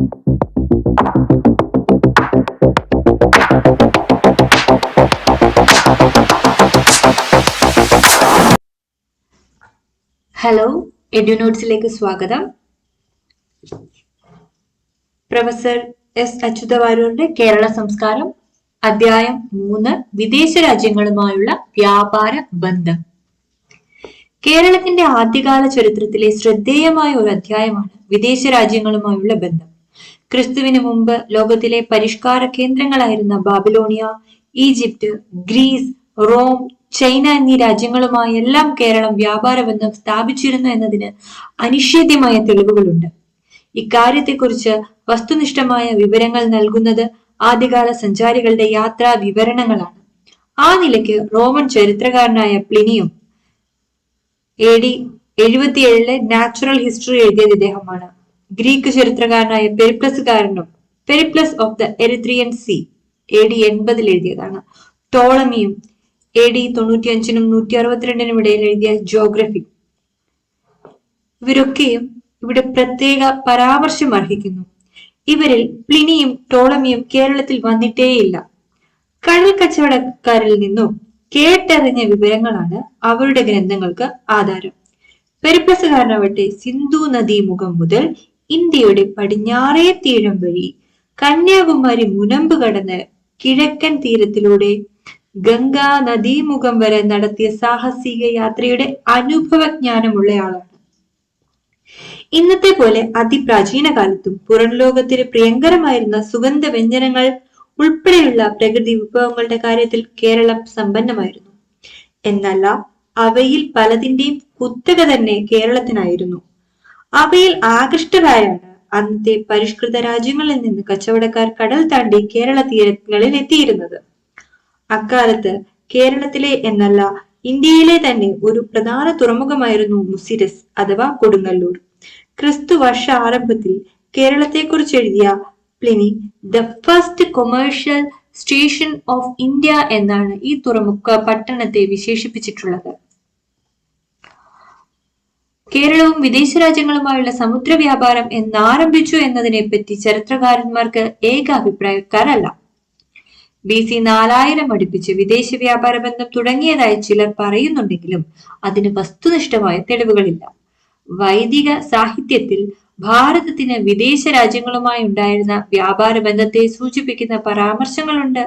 Hello എഡ്യൂനോട്സിലേക്ക് സ്വാഗതം. Professor S അച്യുതവാരൂരിന്റെ Kerala സംസ്കാരം അധ്യായം മൂന്ന് വിദേശ രാജ്യങ്ങളുമായുള്ള വ്യാപാര ബന്ധം. കേരളത്തിന്റെ ആദ്യകാല ചരിത്രത്തിലെ ശ്രദ്ധേയമായ ഒരു അധ്യായമാണ് വിദേശ രാജ്യങ്ങളുമായുള്ള ബന്ധം. ക്രിസ്തുവിന് മുമ്പ് ലോകത്തിലെ പരിഷ്കാര കേന്ദ്രങ്ങളായിരുന്ന Babylonia Egypt Greece Rome China എന്നീ രാജ്യങ്ങളുമായി എല്ലാം കേരളം വ്യാപാര ബന്ധം സ്ഥാപിച്ചിരുന്നു എന്നതിന് അനിഷേധ്യമായ തെളിവുകളുണ്ട്. ഇക്കാര്യത്തെക്കുറിച്ച് വസ്തുനിഷ്ഠമായ വിവരങ്ങൾ നൽകുന്നത് ആദ്യകാല സഞ്ചാരികളുടെ യാത്രാ വിവരണങ്ങളാണ്. ആ നിലയ്ക്ക് റോമൻ ചരിത്രകാരനായ പ്ലിനിയും എ ഡി എഴുപത്തിയേഴിലെ നാച്ചുറൽ ഹിസ്റ്ററി എഴുതിയത് ഇദ്ദേഹമാണ്. ഗ്രീക്ക് ചരിത്രകാരനായ പെരിപ്ലസുകാരനും Periplus of the Erythraean sea A D എൺപതിൽ എഴുതിയതാണ്. ടോളമിയും എ ഡി തൊണ്ണൂറ്റിയഞ്ചിനും നൂറ്റി അറുപത്തിരണ്ടിനും ഇടയിൽ എഴുതിയ ജോഗ്രഫി ഇവരൊക്കെയും ഇവിടെ പ്രത്യേക പരാമർശം അർഹിക്കുന്നു. ഇവരിൽ പ്ലിനിയും ടോളമിയും കേരളത്തിൽ വന്നിട്ടേയില്ല. കടൽ കച്ചവടക്കാരിൽ നിന്നും കേട്ടറിഞ്ഞ വിവരങ്ങളാണ് അവരുടെ ഗ്രന്ഥങ്ങൾക്ക് ആധാരം. പെരിപ്ലസുകാരനാവട്ടെ സിന്ധു നദീമുഖം മുതൽ ഇന്ത്യയുടെ പടിഞ്ഞാറേ തീരം വഴി കന്യാകുമാരി മുനമ്പ് കടന്ന് കിഴക്കൻ തീരത്തിലൂടെ ഗംഗാ നദീമുഖം വരെ നടത്തിയ സാഹസിക യാത്രയുടെ അനുഭവജ്ഞാനമുള്ളയാളാണ്. ഇന്നത്തെ പോലെ അതിപ്രാചീന കാലത്തും പുറം ലോകത്തിന് പ്രിയങ്കരമായിരുന്ന സുഗന്ധ വ്യഞ്ജനങ്ങൾ ഉൾപ്പെടെയുള്ള പ്രകൃതി വിഭവങ്ങളുടെ കാര്യത്തിൽ കേരളം സമ്പന്നമായിരുന്നു. എന്നല്ല അവയിൽ പലതിന്റെയും കുത്തക തന്നെ കേരളത്തിനായിരുന്നു. അവയിൽ ആകൃഷ്ടരായാണ് അന്നത്തെ പരിഷ്കൃത രാജ്യങ്ങളിൽ നിന്ന് കച്ചവടക്കാർ കടൽ താണ്ടി കേരള തീരങ്ങളിൽ എത്തിയിരുന്നത്. അക്കാലത്ത് കേരളത്തിലെ എന്നല്ല ഇന്ത്യയിലെ തന്നെ ഒരു പ്രധാന തുറമുഖമായിരുന്നു മുസിരസ് അഥവാ കൊടുങ്ങല്ലൂർ. ക്രിസ്തു വർഷ ആരംഭത്തിൽ കേരളത്തെക്കുറിച്ച് എഴുതിയ Pliny the first commercial station of India എന്നാണ് ഈ തുറമുഖ പട്ടണത്തെ വിശേഷിപ്പിച്ചിട്ടുള്ളത്. കേരളവും വിദേശ രാജ്യങ്ങളുമായുള്ള സമുദ്ര വ്യാപാരം എന്നാരംഭിച്ചു എന്നതിനെപ്പറ്റി ചരിത്രകാരന്മാർക്ക് ഏക അഭിപ്രായക്കാരല്ല ബി സി നാലായിരം അടുപ്പിച്ച് വിദേശ വ്യാപാര ബന്ധം തുടങ്ങിയതായി ചിലർ പറയുന്നുണ്ടെങ്കിലും അതിന് വസ്തുനിഷ്ഠമായ തെളിവുകളില്ല. വൈദിക സാഹിത്യത്തിൽ ഭാരതത്തിന് വിദേശ രാജ്യങ്ങളുമായി ഉണ്ടായിരുന്ന വ്യാപാര ബന്ധത്തെ സൂചിപ്പിക്കുന്ന പരാമർശങ്ങളുണ്ട്.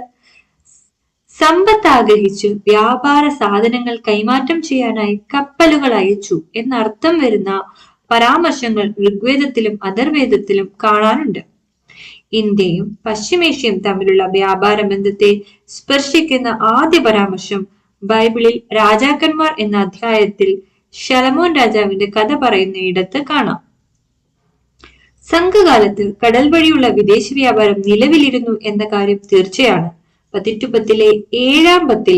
സമ്പത്ത് ആഗ്രഹിച്ചു വ്യാപാര സാധനങ്ങൾ കൈമാറ്റം ചെയ്യാനായി കപ്പലുകൾ അയച്ചു എന്നർത്ഥം വരുന്ന പരാമർശങ്ങൾ ഋഗ്വേദത്തിലും അഥർവേദത്തിലും കാണാനുണ്ട് ഇന്ത്യയും പശ്ചിമേഷ്യയും തമ്മിലുള്ള വ്യാപാര ബന്ധത്തെ സ്പർശിക്കുന്ന ആദ്യ പരാമർശം ബൈബിളിൽ രാജാക്കന്മാർ എന്ന അധ്യായത്തിൽ ശലമോൻ രാജാവിന്റെ കഥ പറയുന്ന ഇടത്ത് കാണാം. സംഘകാലത്ത് കടൽ വഴിയുള്ള വിദേശ വ്യാപാരം നിലവിലിരുന്നു എന്ന കാര്യം തീർച്ചയാണ്. പതിറ്റുപത്തിലെ ഏഴാം പത്തിൽ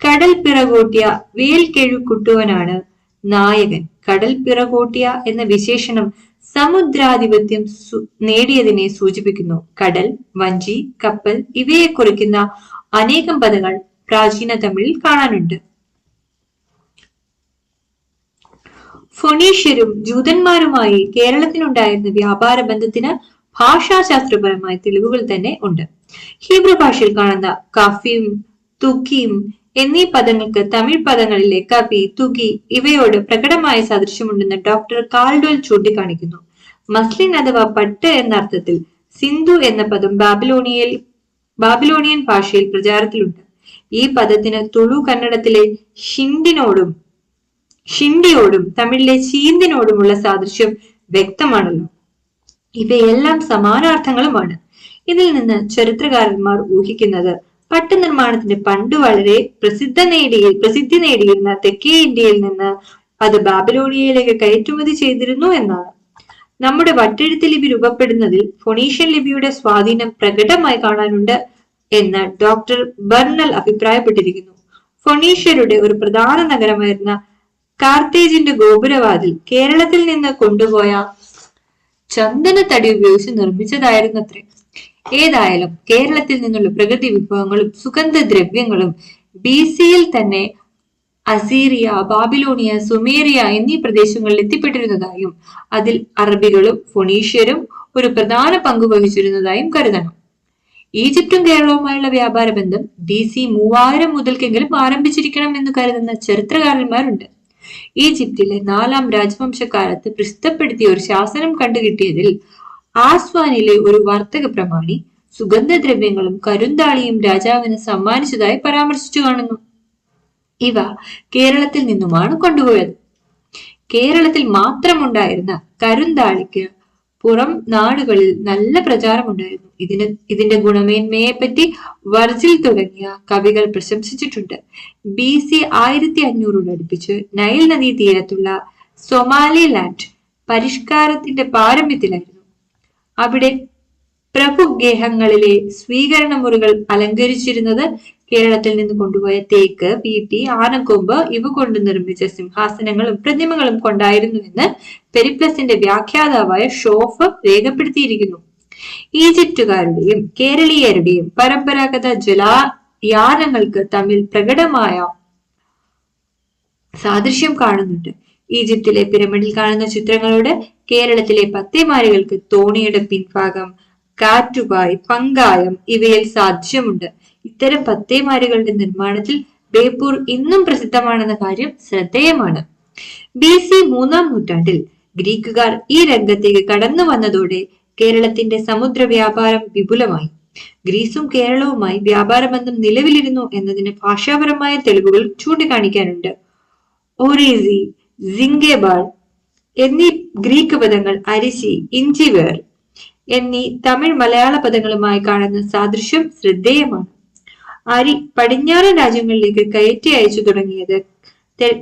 കടൽ പിറകോട്ടിയ വേൽക്കെഴു കുട്ടുവനാണ് നായകൻ. കടൽ പിറകോട്ടിയ എന്ന വിശേഷണം സമുദ്രാധിപത്യം നേടിയതിനെ സൂചിപ്പിക്കുന്നു. കടൽ വഞ്ചി കപ്പൽ ഇവയെ കുറിക്കുന്ന അനേകം പദങ്ങൾ പ്രാചീന തമിഴിൽ കാണാനുണ്ട്. ഫൊണീഷ്യരും ജൂതന്മാരുമായി കേരളത്തിനുണ്ടായിരുന്ന വ്യാപാര ബന്ധത്തിന് ഭാഷാശാസ്ത്രപരമായ തെളിവുകൾ തന്നെ ഉണ്ട്. ഹീബ്രു ഭാഷയിൽ കാണുന്ന കഫിയും തുക്കിയും എന്നീ പദങ്ങൾക്ക് തമിഴ് പദങ്ങളിലെ കവി തുകി ഇവയോട് പ്രകടമായ സാദൃശ്യമുണ്ടെന്ന് ഡോക്ടർ കാൾഡോൽ ചൂണ്ടിക്കാണിക്കുന്നു. മസ്ലിൻ അഥവാ പട്ട് എന്ന അർത്ഥത്തിൽ സിന്ധു എന്ന പദം ബാബിലോണിയയിൽ ബാബിലോണിയൻ ഭാഷയിൽ പ്രചാരത്തിലുണ്ട്. ഈ പദത്തിന് തുളു കന്നഡത്തിലെ ഷിൻഡിനോടും ഷിൻഡിയോടും തമിഴിലെ ചീന്തിനോടുമുള്ള സാദൃശ്യം വ്യക്തമാണല്ലോ. ഇവയെല്ലാം സമാനാർത്ഥങ്ങളുമാണ്. ഇതിൽ നിന്ന് ചരിത്രകാരന്മാർ ഊഹിക്കുന്നത് പട്ട് നിർമ്മാണത്തിന് പണ്ട് വളരെ പ്രസിദ്ധ നേടിയ പ്രസിദ്ധി നേടിയിരുന്ന തെക്കേ ഇന്ത്യയിൽ നിന്ന് അത് ബാബിലോണിയയിലേക്ക് കയറ്റുമതി ചെയ്തിരുന്നു എന്നാണ്. നമ്മുടെ വട്ടെഴുത്ത് ലിപി രൂപപ്പെടുന്നതിൽ ഫൊണീഷ്യൻ ലിപിയുടെ സ്വാധീനം പ്രകടമായി കാണാനുണ്ട് എന്ന് ഡോക്ടർ ബർണൽ അഭിപ്രായപ്പെട്ടിരിക്കുന്നു. ഫൊണീഷ്യരുടെ ഒരു പ്രധാന നഗരമായിരുന്ന കാർത്തേജിന്റെ ഗോപുരവാതിൽ കേരളത്തിൽ നിന്ന് കൊണ്ടുപോയ ചന്ദന തടി ഉപയോഗിച്ച് നിർമ്മിച്ചതായിരുന്നു അത്ര ഏതായാലും കേരളത്തിൽ നിന്നുള്ള പ്രകൃതി വിഭവങ്ങളും സുഗന്ധദ്രവ്യങ്ങളും ബി സിയിൽ തന്നെ അസീറിയ ബാബിലോണിയ സുമേറിയ എന്നീ പ്രദേശങ്ങളിൽ എത്തിപ്പെട്ടിരുന്നതായും അതിൽ അറബികളും ഫൊണീഷ്യരും ഒരു പ്രധാന പങ്ക് വഹിച്ചിരുന്നതായും കരുതണം. ഈജിപ്തും കേരളവുമായുള്ള വ്യാപാര ബന്ധം ബി സി മൂവായിരം മുതൽക്കെങ്കിലും ആരംഭിച്ചിരിക്കണം എന്ന് കരുതുന്ന ചരിത്രകാരന്മാരുണ്ട്. ഈജിപ്തിലെ നാലാം രാജവംശക്കാലത്ത് പ്രസിദ്ധപ്പെടുത്തിയ ഒരു ശാസനം കണ്ടുകിട്ടിയതിൽ ആസ്വാനിലെ ഒരു വർത്തക പ്രമാണി സുഗന്ധദ്രവ്യങ്ങളും കരുന്താളിയും രാജാവിന് സമ്മാനിച്ചതായി പരാമർശിച്ചു കാണുന്നു. ഇവ കേരളത്തിൽ നിന്നുമാണ് കൊണ്ടുപോയത്. കേരളത്തിൽ മാത്രമുണ്ടായിരുന്ന കരുന്താളിക്ക് പുറം നാടുകളിൽ നല്ല പ്രചാരമുണ്ടായിരുന്നു. ഇതിന് ഇതിന്റെ ഗുണമേന്മയെ പറ്റി വർജിൽ തുടങ്ങിയ കവികൾ പ്രശംസിച്ചിട്ടുണ്ട്. ബി സി ആയിരത്തി അഞ്ഞൂറോടടുപ്പിച്ച് നൈൽ നദീ തീരത്തുള്ള സൊമാലിലാൻഡ് പരിഷ്കാരത്തിന്റെ പാരമ്യത്തിലായിരുന്നു. അവിടെ പ്രഭുഗേഹങ്ങളിലെ സ്വീകരണ മുറികൾ അലങ്കരിച്ചിരുന്നത് കേരളത്തിൽ നിന്ന് കൊണ്ടുപോയ തേക്ക് പീട്ടി ആനക്കൊമ്പ് ഇവ കൊണ്ട് നിർമ്മിച്ച സിംഹാസനങ്ങളും പ്രതിമകളും കൊണ്ടായിരുന്നു എന്ന് പെരിപ്ലസിന്റെ വ്യാഖ്യാതാവായ ഷോഫ് രേഖപ്പെടുത്തിയിരിക്കുന്നു. ഈജിപ്തുകാരുടെയും കേരളീയരുടെയും പരമ്പരാഗത ജലയാനങ്ങൾക്ക് തമ്മിൽ പ്രകടമായ സാദൃശ്യം കാണുന്നുണ്ട്. ഈജിപ്തിലെ പിരമിഡിൽ കാണുന്ന ചിത്രങ്ങളോട് കേരളത്തിലെ പത്തേമാരികൾക്ക് തോണിയുടെ പിൻഭാഗം കാറ്റുപായ് പങ്കായം ഇവയിൽ സാധ്യമുണ്ട് ഇത്തരം പത്തേമാരുകളുടെ നിർമ്മാണത്തിൽ ബേപ്പൂർ ഇന്നും പ്രസിദ്ധമാണെന്ന കാര്യം ശ്രദ്ധേയമാണ്. ബി സി മൂന്നാം നൂറ്റാണ്ടിൽ ഗ്രീക്കുകാർ ഈ രംഗത്തേക്ക് കടന്നു വന്നതോടെ കേരളത്തിന്റെ സമുദ്ര വ്യാപാരം വിപുലമായി. ഗ്രീസും കേരളവുമായി വ്യാപാര ബന്ധം നിലവിലിരുന്നു എന്നതിന് ഭാഷാപരമായ തെളിവുകൾ ചൂണ്ടിക്കാണിക്കാനുണ്ട്. ഒറീസി സിംഗേബാൾ എന്നീ ഗ്രീക്ക് പദങ്ങൾ അരിശി ഇഞ്ചിവേർ എന്നീ തമിഴ് മലയാള പദങ്ങളുമായി കാണുന്ന സാദൃശ്യം ശ്രദ്ധേയമാണ്. അരി പടിഞ്ഞാറൻ രാജ്യങ്ങളിലേക്ക് കയറ്റി അയച്ചു തുടങ്ങിയത്.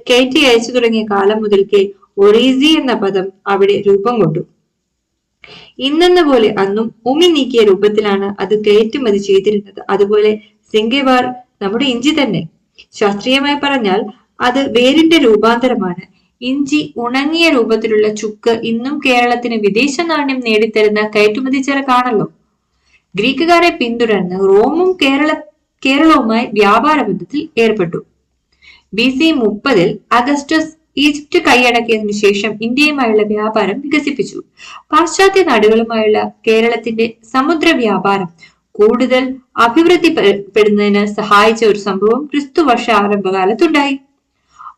കയറ്റി അയച്ചു തുടങ്ങിയ കാലം മുതൽക്കേ ഒറീസി എന്ന പദം അവിടെ രൂപം കൊണ്ടു. ഇന്നെന്ന പോലെ അന്നും ഉമി നീക്കിയ രൂപത്തിലാണ് അത് കയറ്റുമതി ചെയ്തിരുന്നത്. അതുപോലെ സിംഗേവാർ നമ്മുടെ ഇഞ്ചി തന്നെ. ശാസ്ത്രീയമായി പറഞ്ഞാൽ അത് വേരിന്റെ രൂപാന്തരമാണ്. ഇഞ്ചി ഉണങ്ങിയ രൂപത്തിലുള്ള ചുക്ക് ഇന്നും കേരളത്തിന് വിദേശ നാണ്യം നേടിത്തരുന്ന കയറ്റുമതി കാണല്ലോ ഗ്രീക്കുകാരെ പിന്തുടർന്ന് റോമും കേരള കേരളവുമായി വ്യാപാര ബന്ധത്തിൽ ഏർപ്പെട്ടു. ബി സി മുപ്പതിൽ അഗസ്റ്റസ് ഈജിപ്റ്റ് കൈയടക്കിയതിനു ശേഷം ഇന്ത്യയുമായുള്ള വ്യാപാരം വികസിപ്പിച്ചു. പാശ്ചാത്യ നാടുകളുമായുള്ള കേരളത്തിന്റെ സമുദ്ര വ്യാപാരം കൂടുതൽ അഭിവൃദ്ധിപ്പെടുന്നതിന് സഹായിച്ച ഒരു സംഭവം ക്രിസ്തു വർഷ ആരംഭകാലത്തുണ്ടായി.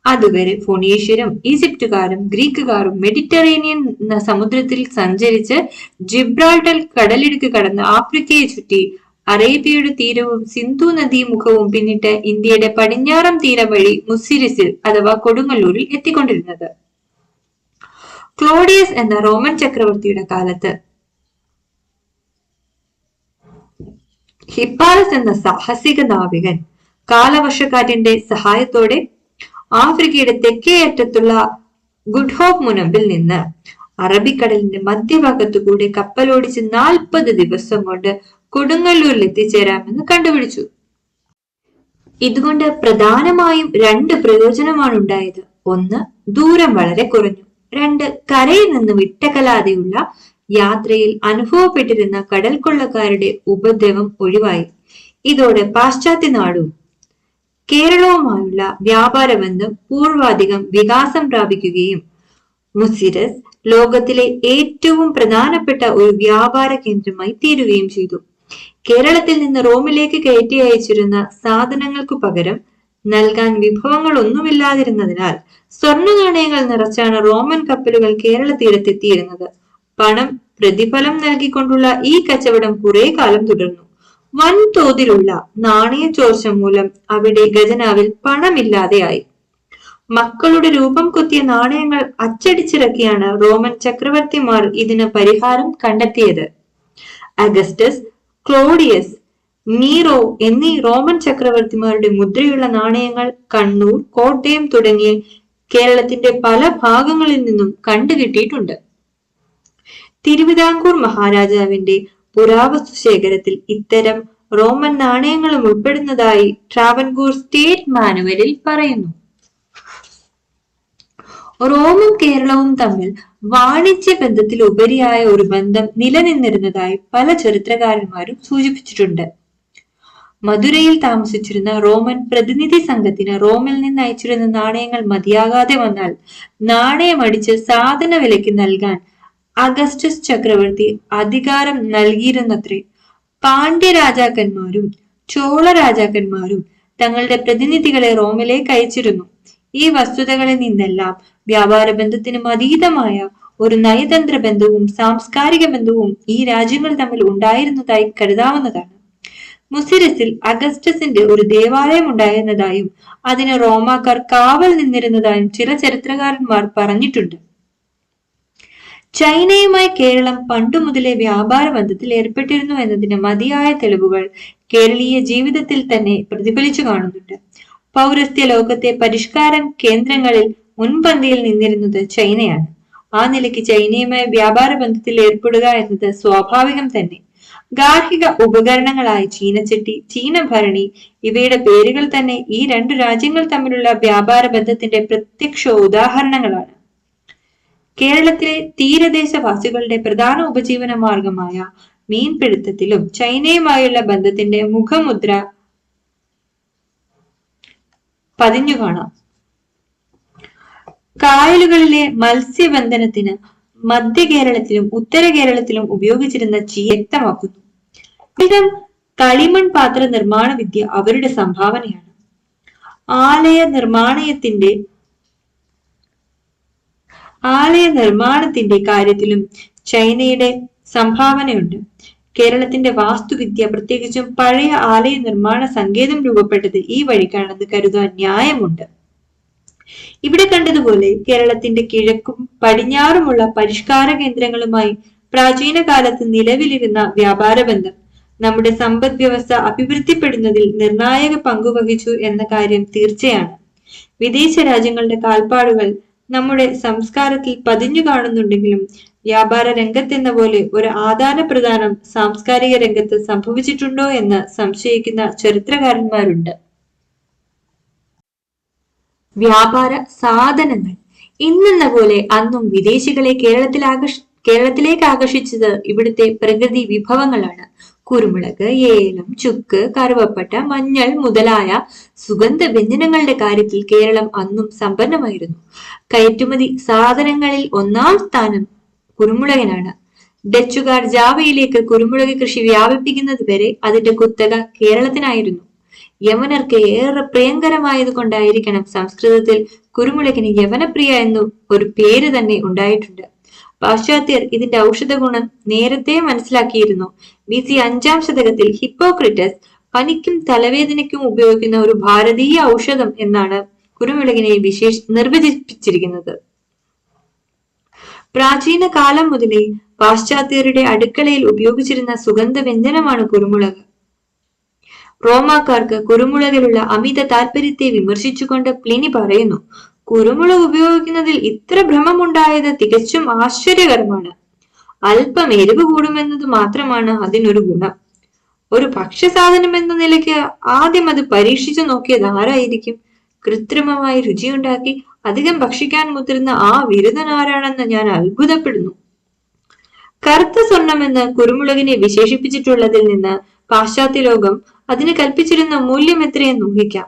അതുവരെ ഫൊണീഷ്യരും ഈജിപ്തുകാരും ഗ്രീക്കുകാരും മെഡിറ്ററേനിയൻ സമുദ്രത്തിൽ സഞ്ചരിച്ച് ജിബ്രാൾട്ടൽ കടലിടുക്ക് കടന്ന് ആഫ്രിക്കയെ ചുറ്റി അറേബ്യയുടെ തീരവും സിന്ധു നദീമുഖവും പിന്നിട്ട് ഇന്ത്യയുടെ പടിഞ്ഞാറൻ തീരം വഴി മുസിരിസിൽ അഥവാ കൊടുങ്ങല്ലൂരിൽ എത്തിക്കൊണ്ടിരുന്നത്. ക്ലോഡിയസ് എന്ന റോമൻ ചക്രവർത്തിയുടെ കാലത്ത് ഹിപ്പാലസ് എന്ന സാഹസിക നാവികൻ കാലവർഷക്കാറ്റിന്റെ സഹായത്തോടെ ആഫ്രിക്കയുടെ തെക്കേ അറ്റത്തുള്ള ഗുഡ് ഹോപ്പ് മുനമ്പിൽ നിന്ന് അറബിക്കടലിന്റെ മധ്യഭാഗത്തു കൂടി കപ്പലോടിച്ച് നാൽപ്പത് ദിവസം കൊണ്ട് കൊടുങ്ങല്ലൂരിൽ എത്തിച്ചേരാമെന്ന് കണ്ടുപിടിച്ചു. ഇതുകൊണ്ട് പ്രധാനമായും രണ്ട് പ്രയോജനമാണ് ഉണ്ടായത് ഒന്ന് ദൂരം വളരെ കുറഞ്ഞു. രണ്ട് കരയിൽ നിന്ന് വിട്ടകലാതെയുള്ള യാത്രയിൽ അനുഭവപ്പെട്ടിരുന്ന കടൽ കൊള്ളക്കാരുടെ ഉപദ്രവം ഒഴിവായി. ഇതോടെ പാശ്ചാത്യ നാടും കേരളവുമായുള്ള വ്യാപാര ബന്ധം പൂർവാധികം വികാസം പ്രാപിക്കുകയും മുസിരസ് ലോകത്തിലെ ഏറ്റവും പ്രധാനപ്പെട്ട ഒരു വ്യാപാര കേന്ദ്രമായി തീരുകയും ചെയ്തു. കേരളത്തിൽ നിന്ന് റോമിലേക്ക് കയറ്റി അയച്ചിരുന്ന സാധനങ്ങൾക്കു പകരം നൽകാൻ വിഭവങ്ങളൊന്നുമില്ലാതിരുന്നതിനാൽ സ്വർണ നാണയങ്ങൾ നിറച്ചാണ് റോമൻ കപ്പലുകൾ കേരള തീരത്തെത്തിയിരുന്നത് പണം പ്രതിഫലം നൽകിക്കൊണ്ടുള്ള ഈ കച്ചവടം കുറെ കാലം തുടർന്നു. വൻതോതിലുള്ള നാണയ ചോർച്ച മൂലം അവിടെ ഖജനാവിൽ പണമില്ലാതെയായി. മക്കളുടെ രൂപം കൊത്തിയ നാണയങ്ങൾ അച്ചടിച്ചിറക്കിയാണ് റോമൻ ചക്രവർത്തിമാർ ഇതിന് പരിഹാരം കണ്ടെത്തിയത്. അഗസ്റ്റസ് ക്ലോഡിയസ് നീറോ എന്നീ റോമൻ ചക്രവർത്തിമാരുടെ മുദ്രയുള്ള നാണയങ്ങൾ കണ്ണൂർ കോട്ടയം തുടങ്ങിയ കേരളത്തിന്റെ പല ഭാഗങ്ങളിൽ നിന്നും കണ്ടുകിട്ടിയിട്ടുണ്ട്. തിരുവിതാംകൂർ മഹാരാജാവിന്റെ പുരാവസ്തു ശേഖരത്തിൽ ഇത്തരം റോമൻ നാണയങ്ങളും ഉൾപ്പെടുന്നതായി ട്രാവൻകൂർ സ്റ്റേറ്റ് മാനുവലിൽ പറയുന്നു. റോമും കേരളവും തമ്മിൽ വാണിജ്യ ബന്ധത്തിൽ ഉപരിയായ ഒരു ബന്ധം നിലനിന്നിരുന്നതായി പല ചരിത്രകാരന്മാരും സൂചിപ്പിച്ചിട്ടുണ്ട്. മധുരയിൽ താമസിച്ചിരുന്ന റോമൻ പ്രതിനിധി സംഘത്തിന് റോമിൽ നിന്ന് അയച്ചിരുന്ന നാണയങ്ങൾ മതിയാകാതെ വന്നാൽ നാണയമടിച്ച് സാധന വിലയ്ക്ക് നൽകാൻ അഗസ്റ്റസ് ചക്രവർത്തി അധികാരം നൽകിയിരുന്നത്രേ. പാണ്ഡ്യ രാജാക്കന്മാരും ചോള രാജാക്കന്മാരും തങ്ങളുടെ പ്രതിനിധികളെ റോമിലേക്ക് അയച്ചിരുന്നു. ഈ വസ്തുതകളിൽ നിന്നെല്ലാം വ്യാപാര ബന്ധത്തിനും അതീതമായ ഒരു നയതന്ത്ര ബന്ധവും സാംസ്കാരിക ബന്ധവും ഈ രാജ്യങ്ങൾ തമ്മിൽ ഉണ്ടായിരുന്നതായി കരുതാവുന്നതാണ്. മുസിരസിൽ അഗസ്റ്റസിന്റെ ഒരു ദേവാലയം ഉണ്ടായിരുന്നതായും അതിന് റോമാക്കാർ കാവൽ നിന്നിരുന്നതായും ചില ചരിത്രകാരന്മാർ പറഞ്ഞിട്ടുണ്ട്. ചൈനയുമായി കേരളം പണ്ടു മുതലേ വ്യാപാര ബന്ധത്തിൽ ഏർപ്പെട്ടിരുന്നു എന്നതിന് മതിയായ തെളിവുകൾ കേരളീയ ജീവിതത്തിൽ തന്നെ പ്രതിഫലിച്ചു കാണുന്നുണ്ട്. പൗരസ്ത്യ ലോകത്തെ പരിഷ്കാര കേന്ദ്രങ്ങളിൽ മുൻപന്തിയിൽ നിന്നിരുന്നത് ചൈനയാണ്. ആ നിലയ്ക്ക് ചൈനയുമായി വ്യാപാര ബന്ധത്തിൽ ഏർപ്പെടുക എന്നത് സ്വാഭാവികം തന്നെ. ഗാർഹിക ഉപകരണങ്ങളായ ചീനച്ചട്ടി ചീന ഭരണി ഇവയുടെ പേരുകൾ തന്നെ ഈ രണ്ടു രാജ്യങ്ങൾ തമ്മിലുള്ള വ്യാപാര ബന്ധത്തിന്റെ പ്രത്യക്ഷ ഉദാഹരണങ്ങളാണ്. കേരളത്തിലെ തീരദേശവാസികളുടെ പ്രധാന ഉപജീവന മാർഗമായ മീൻപിടുത്തത്തിലും ചൈനയുമായുള്ള ബന്ധത്തിന്റെ മുഖമുദ്ര പതിഞ്ഞു കാണാം. കായലുകളിലെ മത്സ്യബന്ധനത്തിന് മധ്യ കേരളത്തിലും ഉത്തര കേരളത്തിലും ഉപയോഗിച്ചിരുന്ന ചീ വ്യക്തമാക്കുന്നു. ഇത്തരം കളിമൺ പാത്ര നിർമ്മാണ വിദ്യ അവരുടെ സംഭാവനയാണ്. ആലയ നിർമ്മാണയത്തിന്റെ ആലയ നിർമ്മാണത്തിന്റെ കാര്യത്തിലും ചൈനയുടെ സംഭാവനയുണ്ട്. കേരളത്തിന്റെ വാസ്തുവിദ്യ പ്രത്യേകിച്ചും പഴയ ആലയ നിർമ്മാണ സങ്കേതം രൂപപ്പെട്ടത് ഈ വഴിക്കാണെന്ന് കരുതാൻ ന്യായമുണ്ട്. ഇവിടെ കണ്ടതുപോലെ കേരളത്തിന്റെ കിഴക്കും പടിഞ്ഞാറുമുള്ള പരിഷ്കാര കേന്ദ്രങ്ങളുമായി പ്രാചീന കാലത്ത് നിലവിലിരുന്ന വ്യാപാര ബന്ധം നമ്മുടെ സമ്പദ് വ്യവസ്ഥ അഭിവൃദ്ധിപ്പെടുന്നതിൽ നിർണായക പങ്കുവഹിച്ചു എന്ന കാര്യം തീർച്ചയാണ്. വിദേശ രാജ്യങ്ങളുടെ കാൽപ്പാടുകൾ നമ്മുടെ സംസ്കാരത്തിൽ പതിഞ്ഞു കാണുന്നുണ്ടെങ്കിലും വ്യാപാര രംഗത്തെന്ന പോലെ ഒരു ആദാന പ്രദാനം സാംസ്കാരിക രംഗത്ത് സംഭവിച്ചിട്ടുണ്ടോ എന്ന് സംശയിക്കുന്ന ചരിത്രകാരന്മാരുണ്ട്. വ്യാപാര സാധനങ്ങൾ. ഇന്നെന്ന പോലെ അന്നും വിദേശികളെ കേരളത്തിൽ ആകർഷി കേരളത്തിലേക്ക് ആകർഷിച്ചത് ഇവിടുത്തെ പ്രകൃതി വിഭവങ്ങളാണ്. കുരുമുളക് ഏലം ചുക്ക് കറുവപ്പട്ട മഞ്ഞൾ മുതലായ സുഗന്ധ വ്യഞ്ജനങ്ങളുടെ കാര്യത്തിൽ കേരളം അന്നും സമ്പന്നമായിരുന്നു. കയറ്റുമതി സാധനങ്ങളിൽ ഒന്നാം സ്ഥാനം കുരുമുളകിനാണ്. ഡച്ചുകാർ ജാവയിലേക്ക് കുരുമുളക് കൃഷി വ്യാപിപ്പിക്കുന്നത് വരെ അതിന്റെ കുത്തക കേരളത്തിനായിരുന്നു. യവനർക്ക് ഏറെ പ്രിയങ്കരമായത് കൊണ്ടായിരിക്കണം സംസ്കൃതത്തിൽ കുരുമുളകിന് യവനപ്രിയ എന്നു ഒരു പേര് തന്നെ ഉണ്ടായിട്ടുണ്ട്. പാശ്ചാത്യർ ഇതിന്റെ ഔഷധ ഗുണം നേരത്തെ മനസ്സിലാക്കിയിരുന്നു. B C. അഞ്ചാം ശതകത്തിൽ ഹിപ്പോക്രിറ്റസ് പനിക്കും തലവേദനയ്ക്കും ഉപയോഗിക്കുന്ന ഒരു ഭാരതീയ ഔഷധം എന്നാണ് കുരുമുളകിനെ വിശേഷ നിർവചിപ്പിച്ചിരിക്കുന്നത്. പ്രാചീന കാലം മുതലേ പാശ്ചാത്യരുടെ അടുക്കളയിൽ ഉപയോഗിച്ചിരുന്ന സുഗന്ധ വ്യഞ്ജനമാണ് കുരുമുളക്. റോമാക്കാർക്ക് കുരുമുളകിലുള്ള അമിത താല്പര്യത്തെ വിമർശിച്ചുകൊണ്ട് പ്ലിനി പറയുന്നു കുരുമുളക് ഉപയോഗിക്കുന്നതിൽ ഇത്ര ഭ്രമമുണ്ടായത് തികച്ചും ആശ്ചര്യകരമാണ്. അല്പം എരിവ് കൂടുമെന്നത് മാത്രമാണ് അതിനൊരു ഗുണം. ഒരു ഭക്ഷ്യസാധനം എന്ന നിലയ്ക്ക് ആദ്യം അത് പരീക്ഷിച്ചു നോക്കിയത് ആരായിരിക്കും? കൃത്രിമമായി രുചിയുണ്ടാക്കി അധികം ഭക്ഷിക്കാൻ മുതിർന്ന ആ വിരുദ്ധൻ ആരാണെന്ന് ഞാൻ അത്ഭുതപ്പെടുന്നു. കറുത്ത സ്വർണമെന്ന് കുരുമുളകിനെ വിശേഷിപ്പിച്ചിട്ടുള്ളതിൽ നിന്ന് പാശ്ചാത്യ ലോകം അതിന് കൽപ്പിച്ചിരുന്ന മൂല്യം എത്രയെന്ന് ഊഹിക്കാം.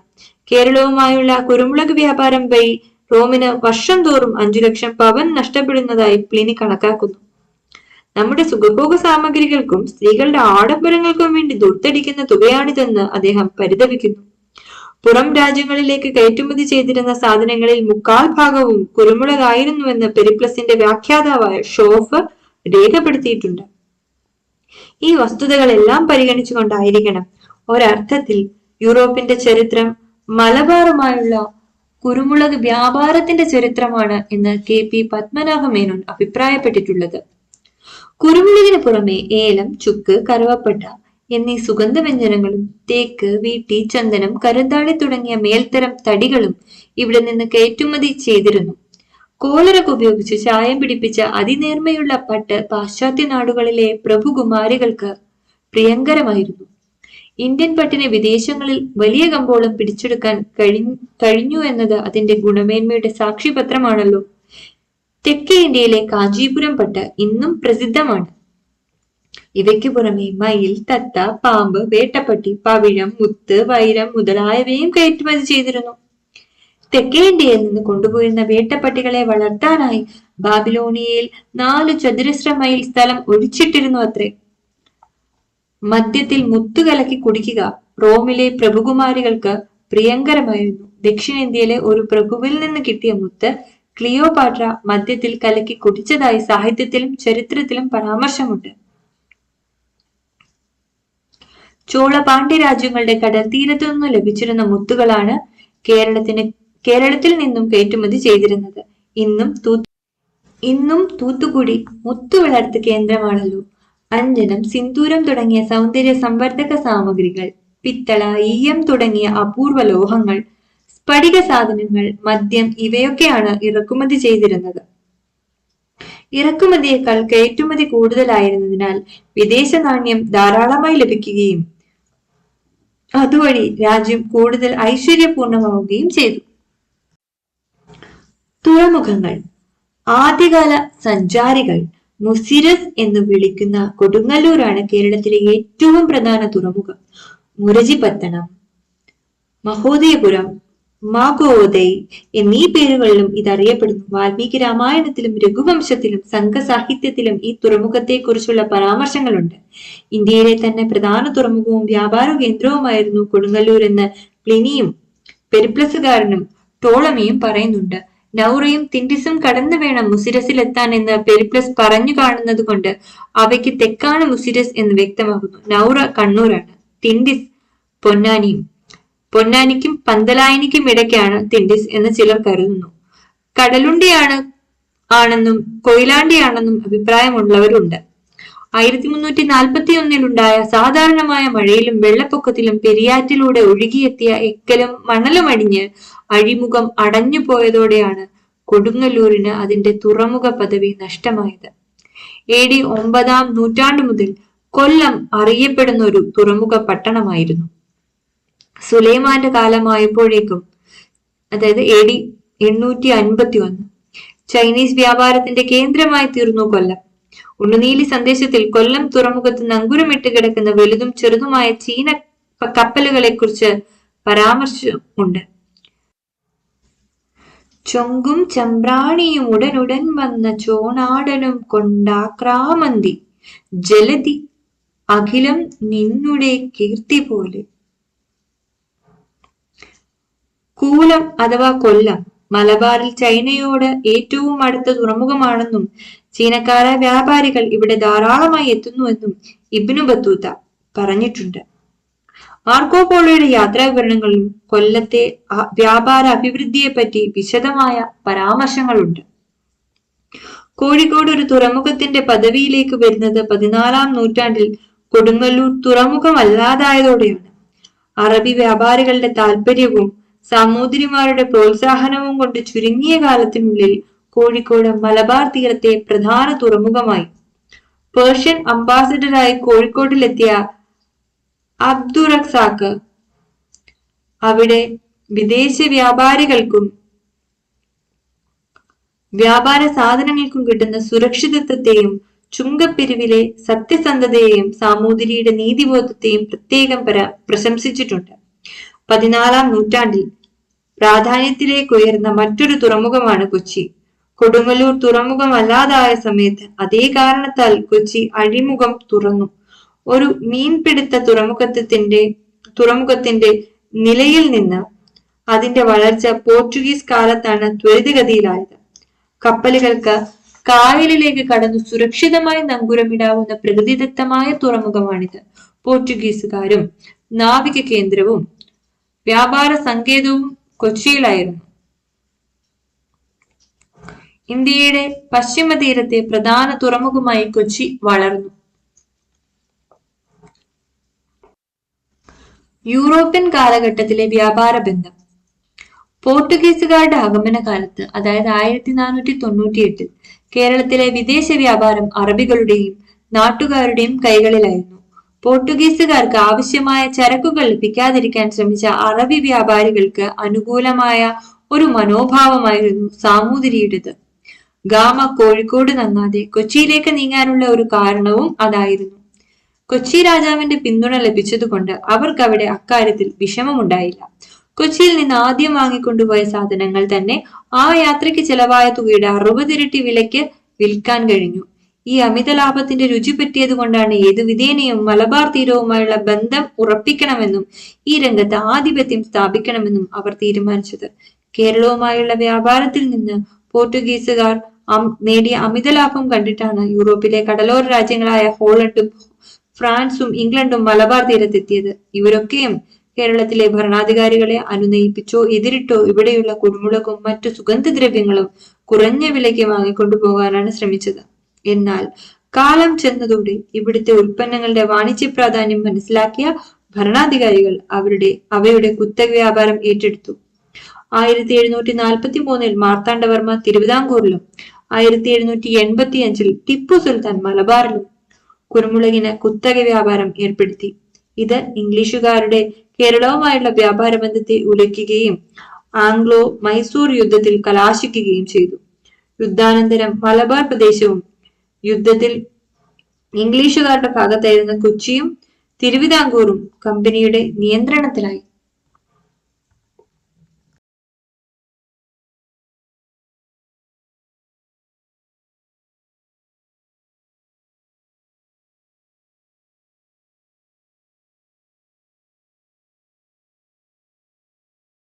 കേരളവുമായുള്ള കുരുമുളക് വ്യാപാരം വഴി റോമിന് വർഷം തോറും അഞ്ചു ലക്ഷം പവൻ നഷ്ടപ്പെടുന്നതായി പ്ലിനി കണക്കാക്കുന്നു. നമ്മുടെ സുഖഭോഗ സാമഗ്രികൾക്കും സ്ത്രീകളുടെ ആഡംബരങ്ങൾക്കും വേണ്ടി ദുർത്തടിക്കുന്ന തുകയാണിതെന്ന് അദ്ദേഹം പരിതപിക്കുന്നു. പുറം രാജ്യങ്ങളിലേക്ക് കയറ്റുമതി ചെയ്തിരുന്ന സാധനങ്ങളിൽ മുക്കാൽ ഭാഗവും കുരുമുളകായിരുന്നുവെന്ന് പെരിപ്ലസിന്റെ വ്യാഖ്യാതാവായ ഷോഫ് രേഖപ്പെടുത്തിയിട്ടുണ്ട്. ഈ വസ്തുതകളെല്ലാം പരിഗണിച്ചുകൊണ്ടായിരിക്കണം. ഒരർത്ഥത്തിൽ യൂറോപ്പിന്റെ ചരിത്രം മലബാറുമായുള്ള കുരുമുളക് വ്യാപാരത്തിന്റെ ചരിത്രമാണ് എന്ന് കെ പി പത്മനാഭ മേനോൻ അഭിപ്രായപ്പെട്ടിട്ടുള്ളത്. കുരുമുളകിന് പുറമെ ഏലം ചുക്ക് കറുവപ്പട്ട എന്നീ സുഗന്ധവ്യഞ്ജനങ്ങളും തേക്ക് വീട്ടി ചന്ദനം കരുന്താളി തുടങ്ങിയ മേൽത്തരം തടികളും ഇവിടെ നിന്ന് കയറ്റുമതി ചെയ്തിരുന്നു. കോളറൊക്കെ ഉപയോഗിച്ച് ചായം പിടിപ്പിച്ച അതിനേർമയുള്ള പട്ട് പാശ്ചാത്യ നാടുകളിലെ പ്രഭുകുമാരികൾക്ക് പ്രിയങ്കരമായിരുന്നു. ഇന്ത്യൻ പട്ടിനെ വിദേശങ്ങളിൽ വലിയ കമ്പോളം പിടിച്ചെടുക്കാൻ കഴി കഴിഞ്ഞു എന്നത് അതിന്റെ ഗുണമേന്മയുടെ സാക്ഷിപത്രമാണല്ലോ. തെക്കേ ഇന്ത്യയിലെ കാഞ്ചീപുരം പട്ട് ഇന്നും പ്രസിദ്ധമാണ്. ഇവയ്ക്ക് പുറമെ മയിൽ തത്ത പാമ്പ് വേട്ടപ്പട്ടി പവിഴം മുത്ത് വൈരം മുതലായവയും കയറ്റുമതി ചെയ്തിരുന്നു. തെക്കേ ഇന്ത്യയിൽ നിന്ന് കൊണ്ടുപോയിരുന്ന വേട്ടപ്പട്ടികളെ വളർത്താനായി ബാബിലോണിയയിൽ നാല് ചതുരശ്ര മൈൽ സ്ഥലം ഒഴിച്ചിട്ടിരുന്നു അത്രേ. മദ്യത്തിൽ മുത്തുകലക്കി കുടിക്കുക റോമിലെ പ്രഭുകുമാരികൾക്ക് പ്രിയങ്കരമായിരുന്നു. ദക്ഷിണേന്ത്യയിലെ ഒരു പ്രഭുവിൽ നിന്ന് കിട്ടിയ മുത്ത് ക്ലിയോപാട്ര മദ്യത്തിൽ കലക്കി കുടിച്ചതായി സാഹിത്യത്തിലും ചരിത്രത്തിലും പരാമർശമുണ്ട്. ചോള പാണ്ഡ്യ രാജ്യങ്ങളുടെ കടൽ തീരത്തു നിന്നും ലഭിച്ചിരുന്ന മുത്തുകളാണ് കേരളത്തിന് കേരളത്തിൽ നിന്നും കയറ്റുമതി ചെയ്തിരുന്നത്. ഇന്നും തൂത്തു ഇന്നും തൂത്തുക്കുടി മുത്തു വളർത്ത് കേന്ദ്രമാണല്ലോ. അഞ്ജനം സിന്ദൂരം തുടങ്ങിയ സൗന്ദര്യ സംവർദ്ധക സാമഗ്രികൾ പിത്തള ഈയം തുടങ്ങിയ അപൂർവ ലോഹങ്ങൾ സ്ഫടിക സാധനങ്ങൾ മദ്യം ഇവയൊക്കെയാണ് ഇറക്കുമതി ചെയ്തിരുന്നത്. ഇറക്കുമതിയേക്കാൾ കയറ്റുമതി കൂടുതലായിരുന്നതിനാൽ വിദേശ നാണ്യം ധാരാളമായി ലഭിക്കുകയും അതുവഴി രാജ്യം കൂടുതൽ ഐശ്വര്യപൂർണമാവുകയും ചെയ്തു. തുറമുഖങ്ങൾ. ആദ്യകാല സഞ്ചാരികൾ മുസിരസ് എന്ന് വിളിക്കുന്ന കൊടുങ്ങല്ലൂരാണ് കേരളത്തിലെ ഏറ്റവും പ്രധാന തുറമുഖം. മുരജിപത്തണം മഹോദയപുരം മാഗോദയ് എന്നീ പേരുകളിലും ഇതറിയപ്പെടുന്നു. വാൽമീകി രാമായണത്തിലും രഘുവംശത്തിലും സംഘസാഹിത്യത്തിലും ഈ തുറമുഖത്തെക്കുറിച്ചുള്ള പരാമർശങ്ങളുണ്ട്. ഇന്ത്യയിലെ തന്നെ പ്രധാന തുറമുഖവും വ്യാപാര കേന്ദ്രവുമായിരുന്നു കൊടുങ്ങല്ലൂർ എന്ന് പ്ലിനിയും പെരിപ്ലസുകാരനും ടോളമിയും പറയുന്നുണ്ട്. നൗറയും തിൻഡിസും കടന്നു വേണം മുസിരസിലെത്താൻ എന്ന് പെരിപ്ലസ് പറഞ്ഞു കാണുന്നത് കൊണ്ട് അവയ്ക്ക് തെക്കാണ് മുസിരസ് എന്ന് വ്യക്തമാകുന്നു. നൗറ കണ്ണൂരാണ്. തിൻഡിസ് പൊന്നാനിയും പൊന്നാനിക്കും പന്തലായനിക്കും ഇടയ്ക്കാണ് തിണ്ടിസ് എന്ന് ചിലർ കരുതുന്നു. കടലുണ്ടിയാണ് ആണെന്നും കൊയിലാണ്ടിയാണെന്നും അഭിപ്രായമുള്ളവരുണ്ട്. ആയിരത്തി മുന്നൂറ്റി നാൽപ്പത്തി ഒന്നിലുണ്ടായ സാധാരണമായ മഴയിലും വെള്ളപ്പൊക്കത്തിലും പെരിയാറ്റിലൂടെ ഒഴുകിയെത്തിയ എക്കലും മണലും അടിഞ്ഞ് അഴിമുഖം അടഞ്ഞു പോയതോടെയാണ് കൊടുങ്ങല്ലൂരിന് അതിന്റെ തുറമുഖ പദവി നഷ്ടമായത്. എ ഡി ഒമ്പതാം നൂറ്റാണ്ടു മുതൽ കൊല്ലം അറിയപ്പെടുന്ന ഒരു തുറമുഖ പട്ടണമായിരുന്നു. സുലൈമാന്റെ കാലമായപ്പോഴേക്കും അതായത് എ ഡി എണ്ണൂറ്റി അൻപത്തി ഒന്ന് ചൈനീസ് വ്യാപാരത്തിന്റെ കേന്ദ്രമായി തീർന്നു കൊല്ലം. ഉണ്ണുനീലി സന്ദേശത്തിൽ കൊല്ലം തുറമുഖത്ത് നങ്കുരമിട്ട് കിടക്കുന്ന വലുതും ചെറുതുമായ ചീന കപ്പലുകളെ കുറിച്ച് പരാമർശമുണ്ട്. ചൊങ്കും ചമ്പ്രാണിയും ഉടനുടൻ വന്ന ചോണാടനും കൊണ്ടാക്രാമന്തി ജലതി അഖിലം നിന്നുടെ കീർത്തി പോലെ. കൂലം അഥവാ കൊല്ലം മലബാറിൽ ചൈനയോട് ഏറ്റവും അടുത്ത തുറമുഖമാണെന്നും ചീനക്കാര വ്യാപാരികൾ ഇവിടെ ധാരാളമായി എത്തുന്നുവെന്നും ഇബ്നു ബത്തൂത്ത പറഞ്ഞിട്ടുണ്ട്. മാർക്കോ പോളോയുടെ യാത്രാ വിവരണങ്ങളിലും കൊല്ലത്തെ വ്യാപാര അഭിവൃദ്ധിയെ പറ്റി വിശദമായ പരാമർശങ്ങളുണ്ട്. കോഴിക്കോട് ഒരു തുറമുഖത്തിന്റെ പദവിയിലേക്ക് വരുന്നത് പതിനാലാം നൂറ്റാണ്ടിൽ കൊടുങ്ങല്ലൂർ തുറമുഖമല്ലാതായതോടെയാണ്. അറബി വ്യാപാരികളുടെ താല്പര്യവും സാമൂതിരിമാരുടെ പ്രോത്സാഹനവും കൊണ്ട് ചുരുങ്ങിയ കാലത്തിനുള്ളിൽ കോഴിക്കോട് മലബാർ തീരത്തെ പ്രധാന തുറമുഖമായി. പേർഷ്യൻ അംബാസിഡറായി കോഴിക്കോട്ടിലെത്തിയ അബ്ദുറക്സാക്ക് അവിടെ വിദേശ വ്യാപാരികൾക്കും വ്യാപാര സാധനങ്ങൾക്കും കിട്ടുന്ന സുരക്ഷിതത്വത്തെയും ചുങ്കപ്പിരിവിലെ സത്യസന്ധതയെയും സാമൂതിരിയുടെ നീതിബോധത്തെയും പ്രത്യേകം പര പ്രശംസിച്ചിട്ടുണ്ട്. പതിനാലാം നൂറ്റാണ്ടിൽ പ്രാധാന്യത്തിലേക്ക് ഉയർന്ന മറ്റൊരു തുറമുഖമാണ് കൊച്ചി. കൊടുങ്ങല്ലൂർ തുറമുഖമല്ലാതായ സമയത്ത് അതേ കാരണത്താൽ കൊച്ചി അഴിമുഖം തുറന്നു. ഒരു മീൻപിടുത്ത തുറമുഖത്തിന്റെ തുറമുഖത്തിന്റെ നിലയിൽ നിന്ന് അതിന്റെ വളർച്ച പോർച്ചുഗീസ് കാലത്താണ് ത്വരിതഗതിയിലായത്. കപ്പലുകൾക്ക് കായലിലേക്ക് കടന്നു സുരക്ഷിതമായി നങ്കുരമിടാവുന്ന പ്രകൃതിദത്തമായ തുറമുഖമാണിത്. പോർച്ചുഗീസുകാരും നാവിക കേന്ദ്രവും വ്യാപാര സങ്കേതവും കൊച്ചിയിലായിരുന്നു. ഇന്ത്യയുടെ പശ്ചിമ തീരത്തെ പ്രധാന തുറമുഖമായി കൊച്ചി വളർന്നു. യൂറോപ്യൻ കാലഘട്ടത്തിലെ വ്യാപാര ബന്ധം. പോർട്ടുഗീസുകാരുടെ ആഗമന കാലത്ത് അതായത് ആയിരത്തി നാനൂറ്റി തൊണ്ണൂറ്റി എട്ടിൽ കേരളത്തിലെ വിദേശ വ്യാപാരം അറബികളുടെയും നാട്ടുകാരുടെയും കൈകളിലായിരുന്നു. പോർട്ടുഗീസുകാർക്ക് ആവശ്യമായ ചരക്കുകൾ ലഭിക്കാതിരിക്കാൻ ശ്രമിച്ച അറബി വ്യാപാരികൾക്ക് അനുകൂലമായ ഒരു മനോഭാവമായിരുന്നു സാമൂതിരിയുടേത്. ഗാമ കോഴിക്കോട് നങ്ങാതെ കൊച്ചിയിലേക്ക് നീങ്ങാനുള്ള ഒരു കാരണവും അതായിരുന്നു. കൊച്ചി രാജാവിന്റെ പിന്തുണ ലഭിച്ചതുകൊണ്ട് അവർക്ക് അവിടെ അക്കാര്യത്തിൽ വിഷമമുണ്ടായില്ല. കൊച്ചിയിൽ നിന്ന് ആദ്യം വാങ്ങിക്കൊണ്ടുപോയ സാധനങ്ങൾ തന്നെ ആ യാത്രയ്ക്ക് ചെലവായ തുകയുടെ അറുപതിരട്ടി വിലയ്ക്ക് വിൽക്കാൻ കഴിഞ്ഞു. ഈ അമിത ലാഭത്തിന്റെ രുചി പറ്റിയത് കൊണ്ടാണ് ഏതു വിധേനയും മലബാർ തീരവുമായുള്ള ബന്ധം ഉറപ്പിക്കണമെന്നും ഈ രംഗത്ത് ആധിപത്യം സ്ഥാപിക്കണമെന്നും അവർ തീരുമാനിച്ചത്. കേരളവുമായുള്ള വ്യാപാരത്തിൽ നിന്ന് പോർട്ടുഗീസുകാർ നേടിയ അമിത ലാഭം കണ്ടിട്ടാണ് യൂറോപ്പിലെ കടലോര രാജ്യങ്ങളായ ഹോളണ്ടും ഫ്രാൻസും ഇംഗ്ലണ്ടും മലബാർ തീരത്തെത്തിയത്. ഇവരൊക്കെയും കേരളത്തിലെ ഭരണാധികാരികളെ അനുനയിപ്പിച്ചോ എതിരിട്ടോ ഇവിടെയുള്ള കുരുമുളകും മറ്റു സുഗന്ധദ്രവ്യങ്ങളും കുറഞ്ഞ വിലയ്ക്ക് വാങ്ങിക്കൊണ്ടു പോകാനാണ് ശ്രമിച്ചത്. എന്നാൽ കാലം ചെന്നതോടെ ഇവിടുത്തെ ഉൽപ്പന്നങ്ങളുടെ വാണിജ്യ പ്രാധാന്യം മനസ്സിലാക്കിയ ഭരണാധികാരികൾ അവരുടെ അവയുടെ കുത്തക വ്യാപാരം ഏറ്റെടുത്തു. ആയിരത്തി എഴുന്നൂറ്റി നാൽപ്പത്തി മൂന്നിൽ മാർത്താണ്ഡവർമ്മ തിരുവിതാംകൂറിലും ആയിരത്തി എഴുന്നൂറ്റി എൺപത്തി അഞ്ചിൽ ടിപ്പു സുൽത്താൻ മലബാറിലും കുരുമുളകിന് കുത്തക വ്യാപാരം ഏർപ്പെടുത്തി. ഇത് ഇംഗ്ലീഷുകാരുടെ കേരളവുമായുള്ള വ്യാപാര ബന്ധത്തെ ഉലയ്ക്കുകയും ആംഗ്ലോ മൈസൂർ യുദ്ധത്തിൽ കലാശിക്കുകയും ചെയ്തു. യുദ്ധാനന്തരം മലബാർ പ്രദേശവും യുദ്ധത്തിൽ ഇംഗ്ലീഷുകാരുടെ ഭാഗത്തായിരുന്ന കൊച്ചിയും തിരുവിതാംകൂറും കമ്പനിയുടെ നിയന്ത്രണത്തിലായി.